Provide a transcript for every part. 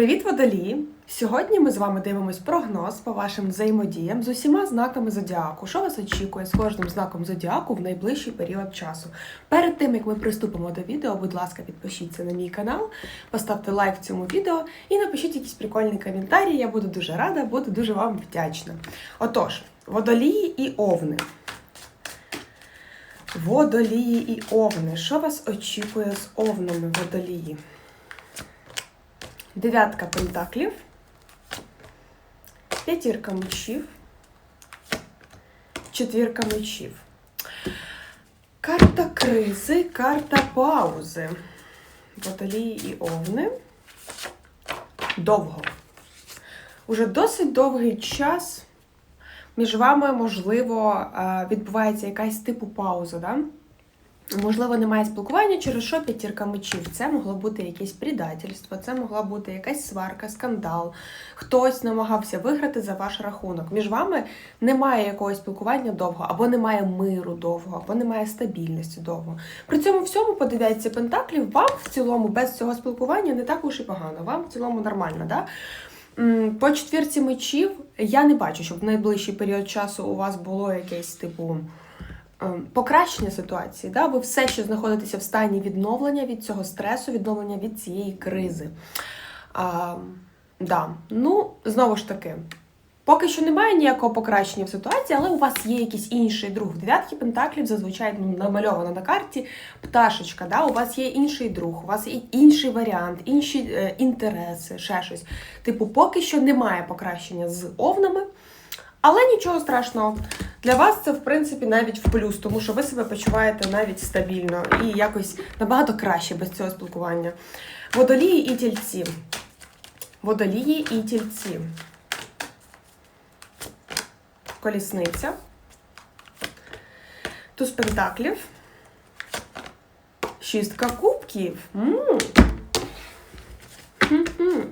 Привіт, водолії! Сьогодні ми з вами дивимось прогноз по вашим взаємодіям з усіма знаками зодіаку. Що вас очікує з кожним знаком зодіаку в найближчий період часу? Перед тим як ми приступимо до відео, будь ласка, підпишіться на мій канал, поставте лайк цьому відео і напишіть якийсь прикольний коментарі. Я буду дуже рада, буду дуже вам вдячна. Отож, водолії і овни. Водолії і овни. Що вас очікує з овнами водолії? Дев'ятка пентаклів, п'ятірка мечів, четвірка мечів. Карта кризи, карта паузи. Водолії і овни. Довго. Уже досить довгий час між вами, можливо, відбувається якась типу пауза. Да? Можливо, немає спілкування, через що п'ятірка мечів. Це могло бути якесь предательство, це могла бути якась сварка, скандал. Хтось намагався виграти за ваш рахунок. Між вами немає якогось спілкування довго, або немає миру довго, або немає стабільності довго. При цьому всьому подивляється пентаклів, вам в цілому без цього спілкування не так уж і погано. Вам в цілому нормально, да? По четвірці мечів я не бачу, щоб в найближчий період часу у вас було якесь типу покращення ситуації. Да? Ви все ще знаходитеся в стані відновлення від цього стресу, відновлення від цієї кризи. А, да. Ну, знову ж таки, поки що немає ніякого покращення в ситуації, але у вас є якийсь інший друг. В дев'ятки пентаклів зазвичай ну, намальовано на карті пташечка. Да? У вас є інший друг, у вас є інший варіант, інші е, інтереси, ще щось. Типу, поки що немає покращення з овнами. Але нічого страшного. Для вас це, в принципі, навіть в плюс, тому що ви себе почуваєте навіть стабільно і якось набагато краще без цього спілкування. Водолії і тільці. Водолії і тільці. Колісниця. Туз пентаклів. Шістка кубків. М. Хм-хм.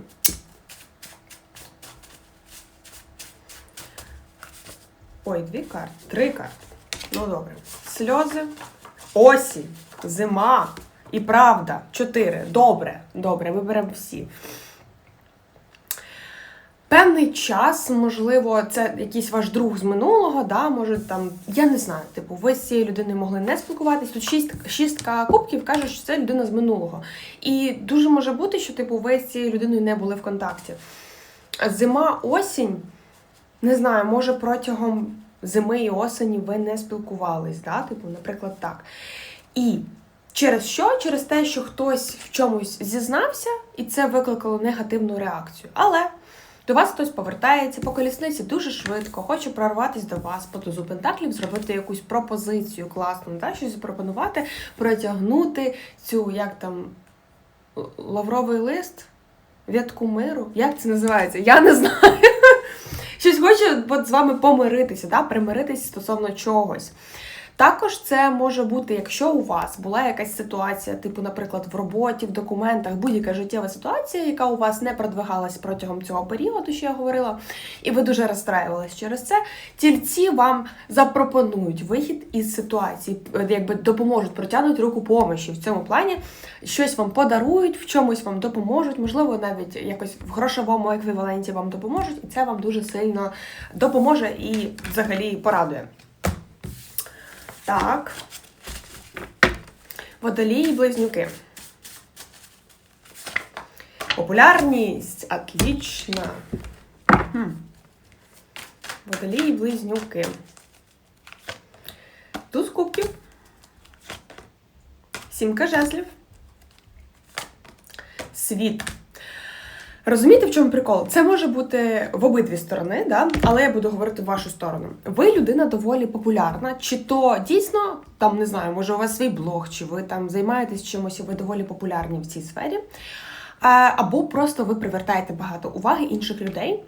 Ой, дві карти, три карти. Ну добре. Сльози, осінь, зима і правда. Чотири. Добре, добре, виберемо всі. Певний час, можливо, це якийсь ваш друг з минулого, да, може там, я не знаю, типу, ви з цією людиною могли не спілкуватись. Тут шість, шістка кубків каже, що це людина з минулого. І дуже може бути, що типу, ви з цією людиною не були в контакті. Зима, осінь. Не знаю, може протягом зими і осені ви не спілкувались, да? типу, наприклад, так. І через що? Через те, що хтось в чомусь зізнався, і це викликало негативну реакцію. Але до вас хтось повертається по колісниці дуже швидко, хоче прорватися до вас по пентаклів, зробити якусь пропозицію класну, да? щось запропонувати, протягнути цю, як там, лавровий лист, в'ятку миру. Як це називається? Я не знаю. Щось хоче от з вами помиритися, да? примиритися стосовно чогось. Також це може бути, якщо у вас була якась ситуація, типу, наприклад, в роботі, в документах, будь-яка життєва ситуація, яка у вас не продвигалась протягом цього періоду, що я говорила, і ви дуже розстраювались через це. Тільці вам запропонують вихід із ситуації, е, якби допоможуть, протягнуть руку помощі в цьому плані, щось вам подарують, в чомусь вам допоможуть, можливо, навіть якось в грошовому еквіваленті вам допоможуть, і це вам дуже сильно допоможе і взагалі порадує. Так. Водолії близнюки. Популярність. Отлично. Хм. Водолії близнюки. Туз кубків. Сімка жезлів. Світ. Розумієте, в чому прикол? Це може бути в обидві сторони, да? але я буду говорити в вашу сторону. Ви людина доволі популярна, чи то дійсно, там не знаю, може у вас свій блог, чи ви там займаєтесь чимось, і ви доволі популярні в цій сфері. Або просто ви привертаєте багато уваги інших людей.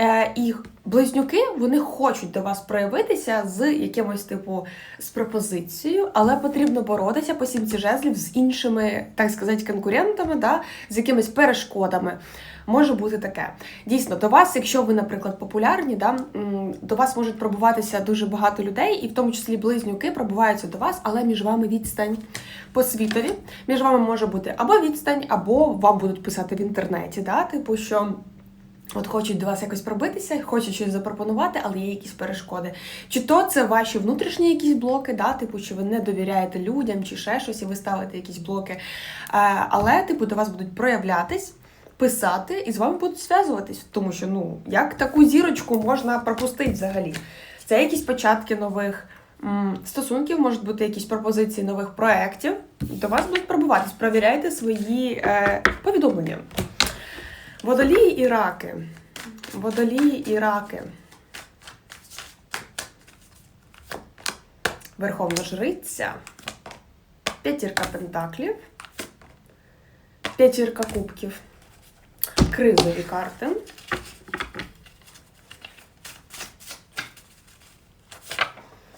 Е, і близнюки вони хочуть до вас проявитися з якимось типу з пропозицією, але потрібно боротися по сімці жезлів з іншими, так сказати, конкурентами, да, з якимись перешкодами. Може бути таке. Дійсно, до вас, якщо ви, наприклад, популярні, да, до вас можуть пробуватися дуже багато людей, і в тому числі близнюки пробуваються до вас, але між вами відстань по світові. Між вами може бути або відстань, або вам будуть писати в інтернеті, да, типу, що. От хочуть до вас якось пробитися, хочуть щось запропонувати, але є якісь перешкоди. Чи то це ваші внутрішні якісь блоки, да, типу, що ви не довіряєте людям, чи ще щось, і ви ставите якісь блоки. Е, але, типу, до вас будуть проявлятись, писати і з вами будуть зв'язуватись. Тому що, ну, як таку зірочку можна пропустити взагалі? Це якісь початки нових стосунків, можуть бути якісь пропозиції нових проєктів. До вас будуть пробуватись. Провіряйте свої е, повідомлення. Водолії і раки. Водолії і раки. Верховна жриця. П'ятірка пентаклів. П'ятірка кубків. Кризові карти.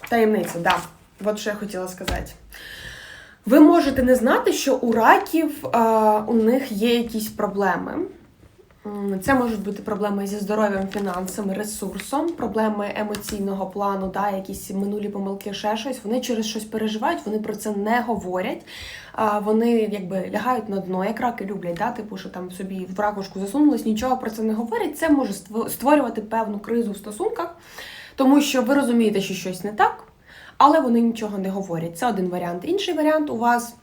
Таємниця, да. От що я хотіла сказати. Ви можете не знати, що у раків е, у них є якісь проблеми. Це можуть бути проблеми зі здоров'ям, фінансами, ресурсом, проблеми емоційного плану, да, якісь минулі помилки, ще щось. Вони через щось переживають, вони про це не говорять. Вони якби лягають на дно, як раки люблять, да, типу, що там собі в ракушку засунулись, нічого про це не говорять. Це може створювати певну кризу в стосунках, тому що ви розумієте, що щось не так, але вони нічого не говорять. Це один варіант. Інший варіант у вас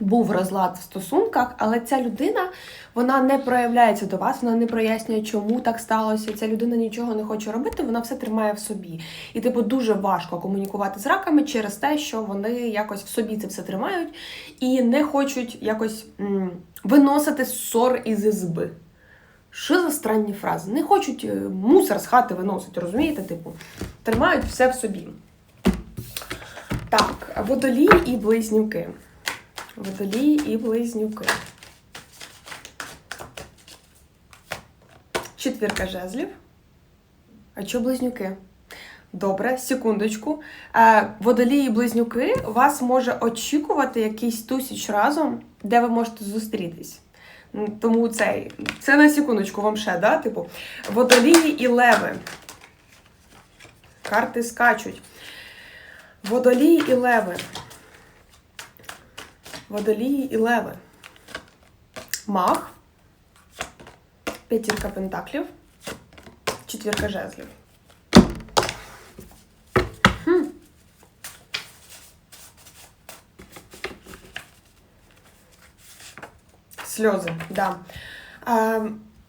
був розлад в стосунках, але ця людина вона не проявляється до вас, вона не прояснює, чому так сталося. Ця людина нічого не хоче робити, вона все тримає в собі. І типу дуже важко комунікувати з раками через те, що вони якось в собі це все тримають і не хочуть якось м, виносити ссор із ізби. Що за странні фрази? Не хочуть е, мусор з хати виносити, розумієте? Типу, тримають все в собі. Так, водолії і близнюки. Водолії і близнюки. Четвірка жезлів. А що близнюки? Добре, секундочку. Е, водолії і близнюки вас може очікувати якийсь тусіч разом, де ви можете зустрітись. Тому цей, це на секундочку вам ще, да? Типу, водолії і леви. Карти скачуть. Водолії і леви. Водолії і леви. Мах. П'ятірка пентаклів. Четвірка жезлів. Хм. Сльози, да. Е,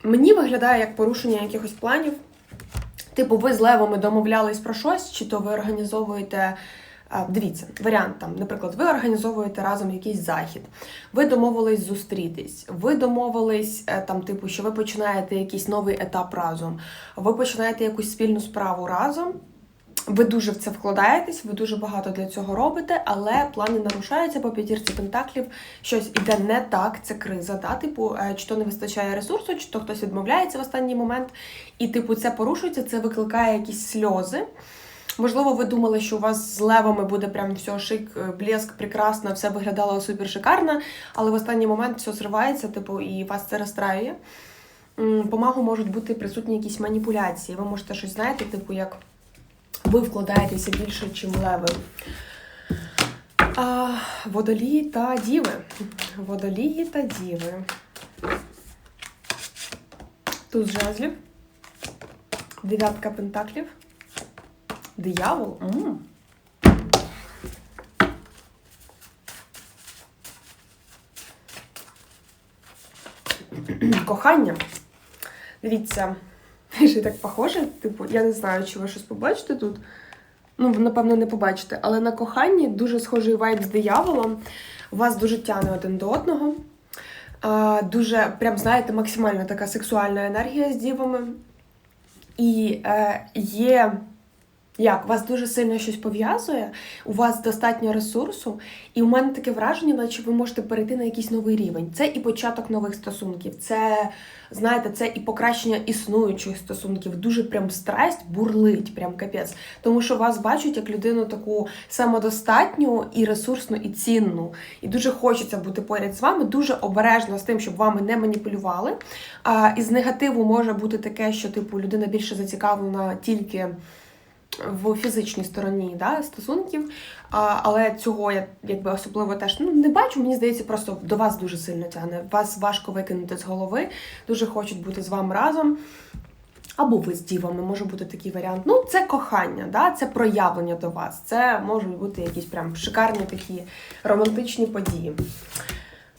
мені виглядає як порушення якихось планів. Типу, ви з левами домовлялись про щось, чи то ви організовуєте. Дивіться, варіант там, наприклад, ви організовуєте разом якийсь захід, ви домовились зустрітись, ви домовились е, там, типу, що ви починаєте якийсь новий етап разом, ви починаєте якусь спільну справу разом. Ви дуже в це вкладаєтесь, ви дуже багато для цього робите, але плани нарушаються по п'ятірці пентаклів. Щось іде не так, це криза. Да? Типу, е, чи то не вистачає ресурсу, чи то хтось відмовляється в останній момент, і типу це порушується, це викликає якісь сльози. Можливо, ви думали, що у вас з левами буде прям все шик, е, блеск, прекрасно, все виглядало супер шикарно, але в останній момент все зривається, типу, і вас це розстраює. М, По магу можуть бути присутні якісь маніпуляції. Ви можете щось знаєте, типу, як ви вкладаєтеся більше, чим леви. А, водолії та діви. Водолії та діви. Туз жезлів. Дев'ятка пентаклів. Диявол. М. Кохання. Дивіться, ще так похоже. Типу, я не знаю, чи ви щось побачите тут. Ну, напевно, не побачите. Але на коханні дуже схожий вайб з дияволом. Вас дуже тягне один до одного. А, дуже, прям, знаєте, максимально така сексуальна енергія з дівами. І е, є Як вас дуже сильно щось пов'язує, у вас достатньо ресурсу, і у мене таке враження, наче ви можете перейти на якийсь новий рівень. Це і початок нових стосунків, це знаєте, це і покращення існуючих стосунків. Дуже прям страсть бурлить, прям капець. Тому що вас бачать як людину таку самодостатню і ресурсну, і цінну. І дуже хочеться бути поряд з вами, дуже обережно з тим, щоб вами не маніпулювали. А із негативу може бути таке, що типу людина більше зацікавлена тільки в фізичній стороні да, стосунків, а, але цього я якби особливо теж ну, не бачу. Мені здається, просто до вас дуже сильно тягне. Вас важко викинути з голови, дуже хочуть бути з вами разом. Або ви з дівами, може бути такий варіант. Ну, це кохання, да? це проявлення до вас. Це можуть бути якісь прям шикарні такі романтичні події.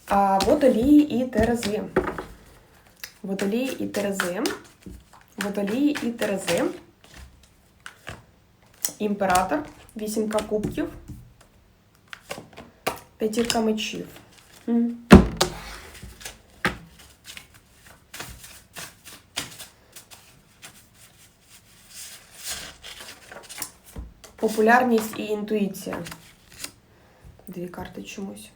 А, Водолії і Терези. Водолії і Терези. Водолії і Терези. Імператор, вісімка кубків, п'ятірка мечів. Популярність і інтуїція. Дві карти чомусь.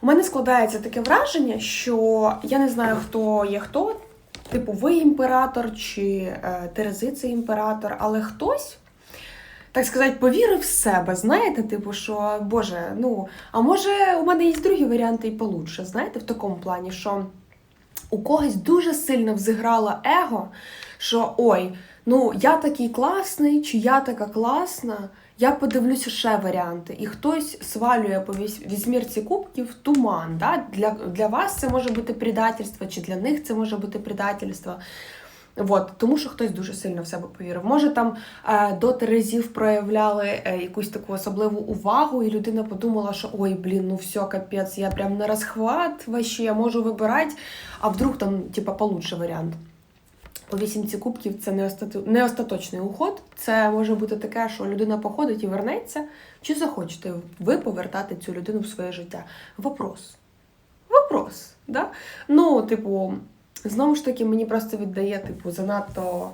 У мене складається таке враження, що я не знаю, хто є хто. Типу, ви імператор чи е, Терези це імператор, але хтось так сказати, повірив в себе, знаєте, типу, що Боже, ну, а може, у мене є другі варіанти і получше, знаєте, в такому плані, що у когось дуже сильно взиграло его, що ой, ну я такий класний, чи я така класна, я подивлюся ще варіанти. І хтось свалює по вісь- вісьмірці кубків туман. Да? Для, для вас це може бути предательство, чи для них це може бути предательство. От, тому що хтось дуже сильно в себе повірив. Може, там е, до Терезів проявляли е, якусь таку особливу увагу, і людина подумала, що ой, блін, ну все, капець, я прям на розхват, вообще, я можу вибирати, а вдруг там, типа, получше варіант. По вісімці кубків це не, остату... не остаточний уход. Це може бути таке, що людина походить і вернеться. Чи захочете ви повертати цю людину в своє життя? Вопрос. Вопрос. Да? Ну, типу, знову ж таки, мені просто віддає, типу, занадто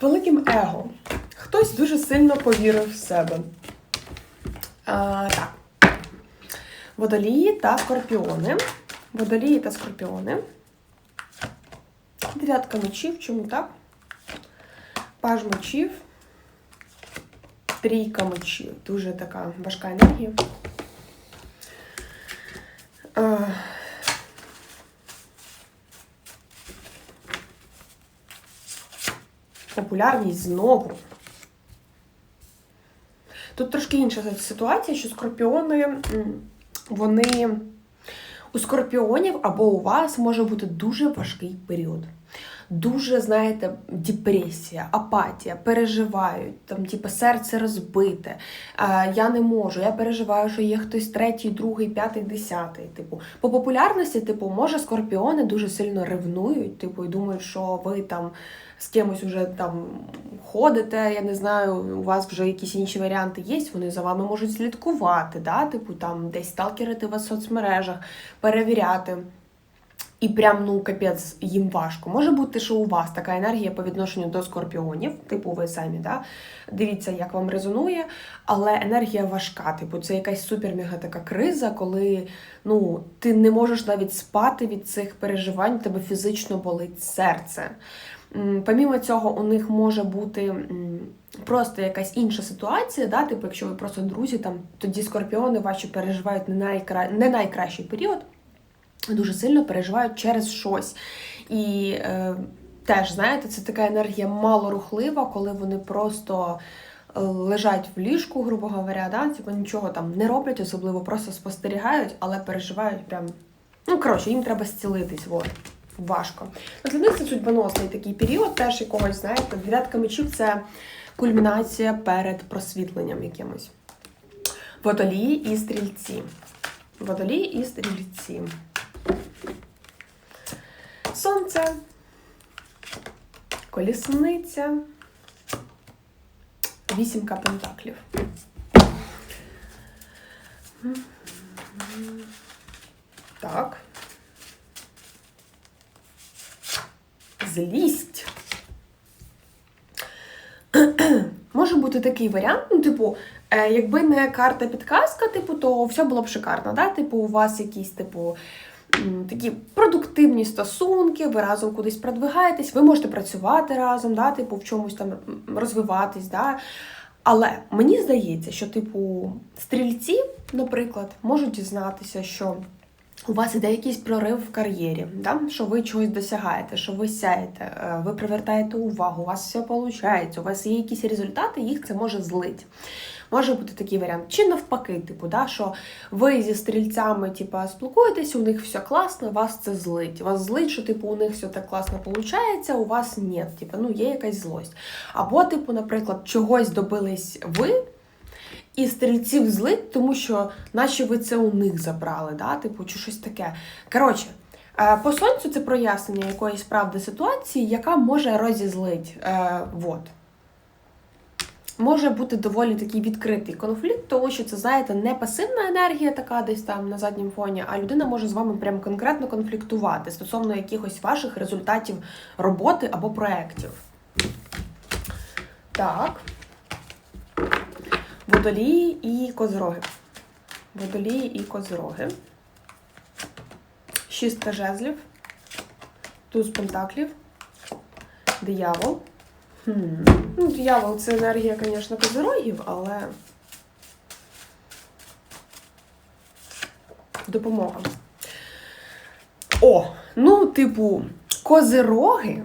великим его. Хтось дуже сильно повірив в себе. А, так. Водолії та скорпіони. Водолії та скорпіони. Дев'ятка мечів, чому так? Паж мечів. Трійка мечів. Дуже така важка енергія. Е, Популярність знову. Тут трошки інша ситуація, що скорпіони, вони у скорпіонів або у вас може бути дуже важкий період. Дуже, знаєте, депресія, апатія, переживають, там, типу, серце розбите. Я не можу, я переживаю, що є хтось третій, другий, п'ятий, десятий. Типу, по популярності, типу, може, скорпіони дуже сильно ревнують, типу, і думають, що ви там з кимось уже там ходите, я не знаю, у вас вже якісь інші варіанти є, вони за вами можуть слідкувати, да? типу там десь сталкерити вас в соцмережах, перевіряти. І прям, ну, капець, їм важко. Може бути, що у вас така енергія по відношенню до скорпіонів, типу ви самі, да? дивіться, як вам резонує, але енергія важка. Типу, це якась супер-мега така криза, коли ну, ти не можеш навіть спати від цих переживань, тебе фізично болить серце. Помімо цього, у них може бути просто якась інша ситуація, да? типу, якщо ви просто друзі, там, тоді скорпіони ваші переживають не, найкра... не найкращий період, дуже сильно переживають через щось. І е, теж, знаєте, це така енергія малорухлива, коли вони просто е, лежать в ліжку, грубо говоря, да? типу, нічого там не роблять, особливо просто спостерігають, але переживають прям. Ну, коротше, їм треба зцілитись. Вот. Важко. Ну, для них це судьбоносний такий період, теж якогось, знаєте, дев'ятка мечів це кульмінація перед просвітленням якимось. Водолії і стрільці. Водолії і стрільці. Сонце, колісниця, вісімка пентаклів. Так. Злість. може бути такий варіант, ну, типу, е, якби не карта підказка, типу, то все було б шикарно. Да? Типу, у вас якісь, типу, такі продуктивні стосунки, ви разом кудись продвигаєтесь, ви можете працювати разом, да? типу, в чомусь там розвиватись. Да? Але мені здається, що, типу, стрільці, наприклад, можуть дізнатися, що у вас іде якийсь прорив в кар'єрі, да? що ви чогось досягаєте, що ви сяєте, е, ви привертаєте увагу, у вас все виходить, у вас є якісь результати, їх це може злити. Може бути такий варіант. Чи навпаки, типу, да, що ви зі стрільцями типу, спілкуєтесь, у них все класно, вас це злить. Вас злить, що типу, у них все так класно виходить, у вас ні. Типу, ну, є якась злость. Або, типу, наприклад, чогось добились ви. І стрільців злить, тому що наче ви це у них забрали, да? типу, чи щось таке. Коротше, е, по сонцю це прояснення якоїсь правди ситуації, яка може розізлить. Е, вот. Може бути доволі такий відкритий конфлікт, тому що це, знаєте, не пасивна енергія, така десь там на задньому фоні, а людина може з вами прям конкретно конфліктувати стосовно якихось ваших результатів роботи або проєктів. Так. Водолії і козороги. Водолії і козороги. Шістка жезлів. Туз пентаклів. Диявол. Хм. Ну, диявол це енергія, звісно, козирогів, але. Допомога. О, ну, типу, козироги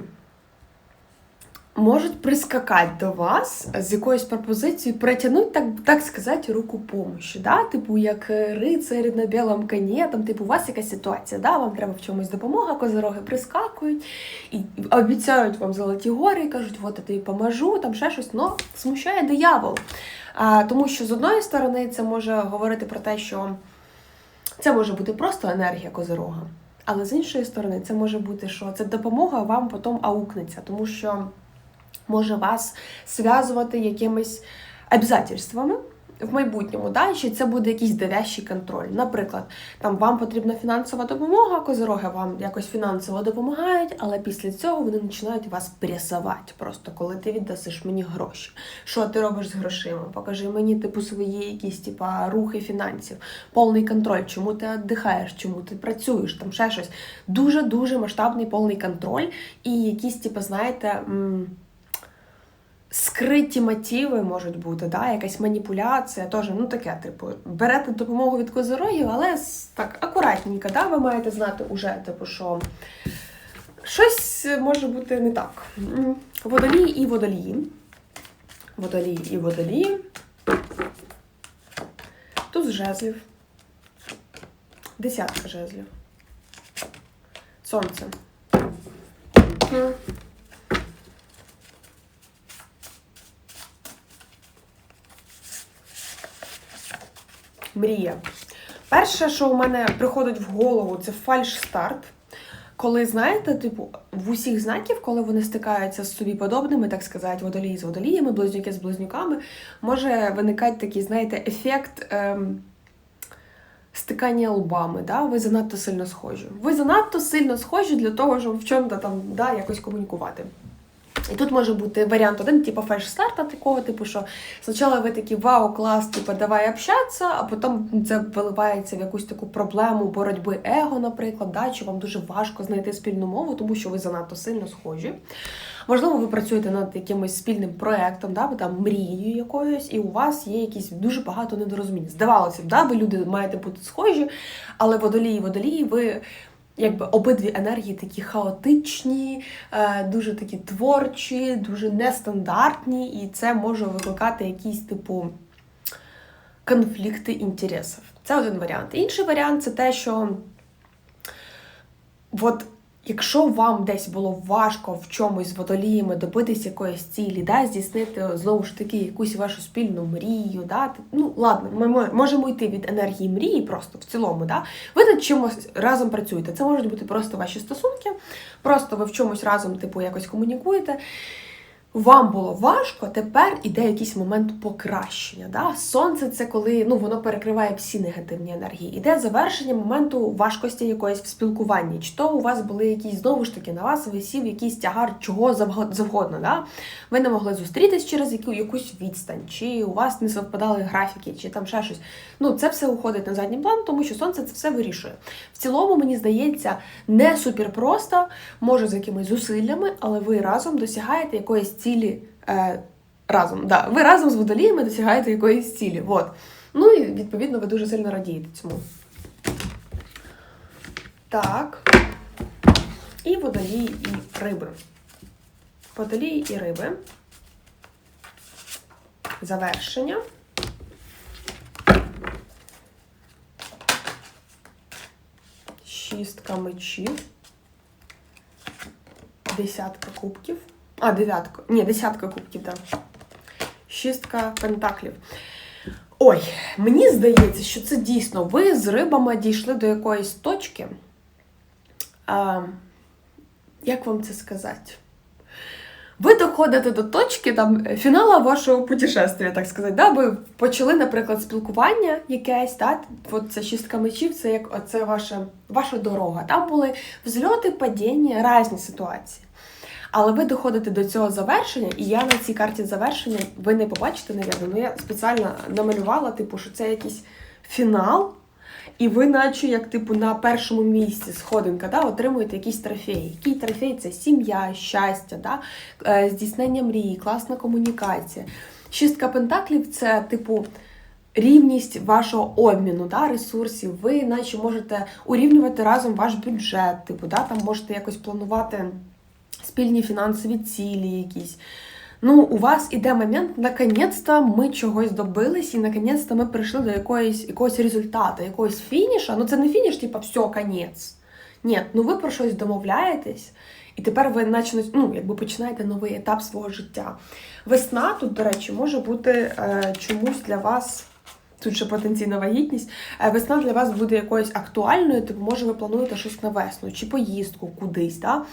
можуть прискакати до вас з якоюсь пропозицією, притягнути, так так сказати, руку помощі. Да? Типу, як рицарі на білому коні, там, типу, у вас якась ситуація, да? вам треба в чомусь допомога, козироги прискакують і обіцяють вам золоті гори, і кажуть, от я тобі поможу, там ще щось, но смущає диявол. А, Тому що з одної сторони це може говорити про те, що це може бути просто енергія козирога. Але з іншої сторони, це може бути, що ця допомога вам потім аукнеться, тому що може вас зв'язувати якимись обязательствами в майбутньому, да? чи це буде якийсь давящий контроль. Наприклад, там вам потрібна фінансова допомога, козороги вам якось фінансово допомагають, але після цього вони починають вас пресувати. Просто коли ти віддасиш мені гроші. Що ти робиш з грошима? Покажи мені типу свої якісь типа рухи фінансів, повний контроль, чому ти віддихаєш, чому ти працюєш, там ще щось. Дуже дуже масштабний повний контроль і якісь, типу, знаєте. Скриті мотиви можуть бути, да? якась маніпуляція, теж, ну таке, типу, берете допомогу від козирогів, але так акуратненько, да? ви маєте знати уже, типу, що щось може бути не так. Водолії і водолії. Водолії і водолії. Тут жезлів. Десятка жезлів. Сонце. Мрія. Перше, що у мене приходить в голову, це фальш-старт. Коли, знаєте, типу, в усіх знаків, коли вони стикаються з собі подобними, так сказати, водолії з водоліями, близнюки з близнюками, може виникати такий, знаєте, ефект ем, стикання лбами. Да? Ви занадто сильно схожі. Ви занадто сильно схожі для того, щоб в чому-то там да, якось комунікувати. І тут може бути варіант один, типу фальш-старта такого, типу, що спочатку ви такі вау, клас, типу, давай общатися, а потім це виливається в якусь таку проблему боротьби его, наприклад, да, чи вам дуже важко знайти спільну мову, тому що ви занадто сильно схожі. Можливо, ви працюєте над якимось спільним проєктом, да, там мрією якоюсь, і у вас є якісь дуже багато недорозумінь. Здавалося б, да, ви люди маєте бути схожі, але водолії, водолії, ви якби обидві енергії такі хаотичні, е, дуже такі творчі, дуже нестандартні, і це може викликати якісь типу конфлікти інтересів. Це один варіант. Інший варіант це те, що от Якщо вам десь було важко в чомусь з водоліями добитись якоїсь цілі, да, здійснити знову ж таки якусь вашу спільну мрію, да, ну ладно, ми можемо йти від енергії мрії просто в цілому, да, ви над чимось разом працюєте. Це можуть бути просто ваші стосунки, просто ви в чомусь разом, типу, якось комунікуєте. Вам було важко, тепер іде якийсь момент покращення. Да? Сонце це коли ну, воно перекриває всі негативні енергії. Іде завершення моменту важкості якоїсь в спілкуванні. Чи то у вас були якісь знову ж таки на вас висів якийсь тягар чого завго- завгодно. Да? Ви не могли зустрітись через яку, якусь відстань, чи у вас не совпадали графіки, чи там ще щось. Ну, це все уходить на задній план, тому що сонце це все вирішує. В цілому, мені здається, не супер просто, може з якимись зусиллями, але ви разом досягаєте якоїсь цілі. Е, разом, да, ви разом з водоліями досягаєте якоїсь цілі. Вот. Ну і відповідно ви дуже сильно радієте цьому. Так. І водолії, і риби. Водолії і риби. Завершення. Шістка мечів. Десятка кубків. А, дев'ятка. Ні, десятка кубків, так. Шістка пентаклів. Ой, мені здається, що це дійсно ви з рибами дійшли до якоїсь точки. А, як вам це сказати? Ви доходите до точки там фінала вашого путешествия, так сказати. Да? Ви почали, наприклад, спілкування якесь, да? От це шістка мечів, це як оце ваша, ваша дорога. Там були взльоти, падіння, різні ситуації. Але ви доходите до цього завершення, і я на цій карті завершення, ви не побачите, навірно, ну я спеціально намалювала, типу, що це якийсь фінал, і ви, наче як типу, на першому місці сходинка, да, отримуєте якийсь трофей. Який трофей це сім'я, щастя, да, е, здійснення мрії, класна комунікація. Шістка пентаклів це, типу, рівність вашого обміну да, ресурсів. Ви, наче можете урівнювати разом ваш бюджет, типу, да, там можете якось планувати спільні фінансові цілі якісь. Ну, у вас іде момент, наконець-то ми чогось добились, і наконець-то ми прийшли до якоїсь, якогось результату, якогось фініша. Ну, це не фініш, типу, все, конець. Ні, ну ви про щось домовляєтесь, і тепер ви наче, ну, якби починаєте новий етап свого життя. Весна тут, до речі, може бути е, чомусь для вас. Тут ще потенційна вагітність. Е, Весна для вас буде якоюсь актуальною, типу, може, ви плануєте щось на весну, чи поїздку кудись, да?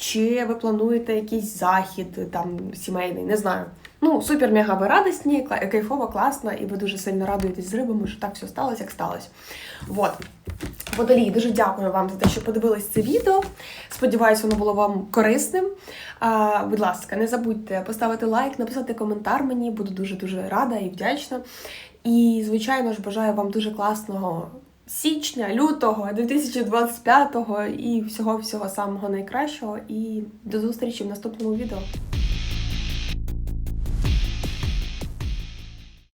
чи ви плануєте якийсь захід там сімейний, не знаю. Ну, супер мега ви радісні, кайфово, класно, і ви дуже сильно радуєтесь з рибами, що так все сталося, як сталося. Вот. Водолії, дуже дякую вам за те, що подивились це відео. Сподіваюся, воно було вам корисним. А, будь ласка, не забудьте поставити лайк, написати коментар мені, буду дуже-дуже рада і вдячна. І, звичайно ж, бажаю вам дуже класного січня, лютого, 2025 і всього-всього самого найкращого. І до зустрічі в наступному відео.